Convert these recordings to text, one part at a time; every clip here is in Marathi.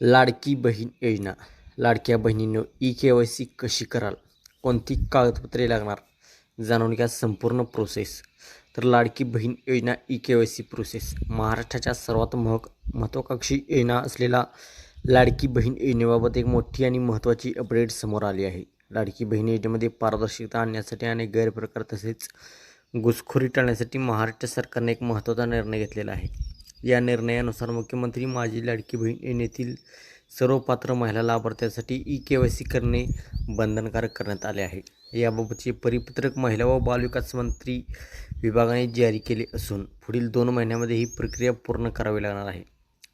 लाडकी बहीण योजना. लाडक्या बहिणींनो ई के वाय सी कशी कराल? कोणती कागदपत्रे लागणार? जाणून घ्या संपूर्ण प्रोसेस तर लाडकी बहीण योजना E K Y C process महाराष्ट्राच्या सर्वात महक महत्त्वाकांक्षी योजना असलेला लाडकी बहीण योजनेबाबत एक मोठी आणि महत्त्वाची अपडेट समोर आली आहे. लाडकी बहीण योजनेमध्ये पारदर्शकता आणण्यासाठी आणि गैरप्रकार तसेच घुसखोरी टाळण्यासाठी महाराष्ट्र सरकारने एक महत्त्वाचा निर्णय घेतलेला आहे. या निर्णयानुसार मुख्यमंत्री माझी लाडकी बहीण येण्यातील सर्व पात्र महिला लाभार्थ्यांसाठी ई के वाय सी करणे बंधनकारक करण्यात आले आहे. याबाबतचे परिपत्रक महिला व बालविकास मंत्री विभागाने जारी केले असून पुढील दोन महिन्यामध्ये ही प्रक्रिया पूर्ण करावी लागणार आहे.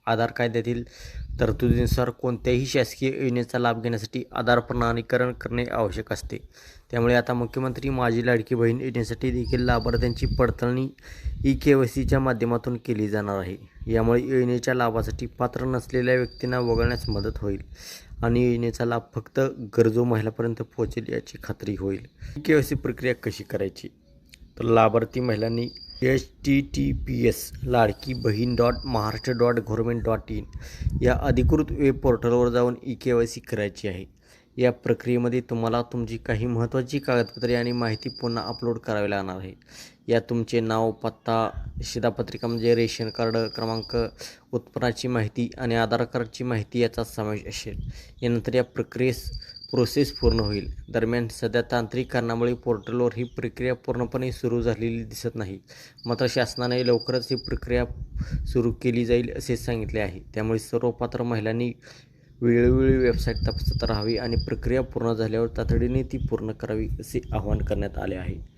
आधार कायद्यातील तरतुदीनुसार कोणत्याही शासकीय योजनेचा लाभ घेण्यासाठी आधार प्रमाणीकरण करणे आवश्यक असते. त्यामुळे आता मुख्यमंत्री माझी लाडकी बहीण योजनेसाठी देखील लाभार्थ्यांची पडताळणी ई के वाय सीच्या माध्यमातून केली जाणार आहे. यामुळे योजनेच्या लाभासाठी पात्र नसलेल्या व्यक्तींना वगळण्यास मदत होईल आणि योजनेचा लाभ फक्त गरजू महिलापर्यंत पोहोचेल याची खात्री होईल. ई के वाय सी प्रक्रिया कशी करायची? तर लाभार्थी महिलांनी H T T P S ladki bahin dot Maharashtra dot government dot in या अधिकृत वेब पोर्टलवर जाऊन ई के वाय सी करायची आहे. या प्रक्रियेमध्ये तुम्हाला तुमची काही महत्त्वाची कागदपत्रे आणि माहिती पुन्हा अपलोड करावी लागणार आहे. या तुमचे नाव पत्ता शिधापत्रिका म्हणजे रेशन कार्ड क्रमांक उत्पन्नाची माहिती आणि आधार कार्डची माहिती याचा समावेश असेल. यानंतर या प्रक्रियेस प्रोसेस पूर्ण होईल. दरम्यान सध्या तांत्रिक कारणामुळे पोर्टलवर ही प्रक्रिया पूर्णपणे सुरू झालेली दिसत नाही. मात्र शासनाने लवकरच ही प्रक्रिया सुरू केली जाईल असे सांगितले आहे. त्यामुळे सर्व पात्र महिलांनी वेळोवेळी वेबसाईट तपासत राहावी आणि प्रक्रिया पूर्ण झाल्यावर तातडीने ती पूर्ण करावी असे आवाहन करण्यात आले आहे.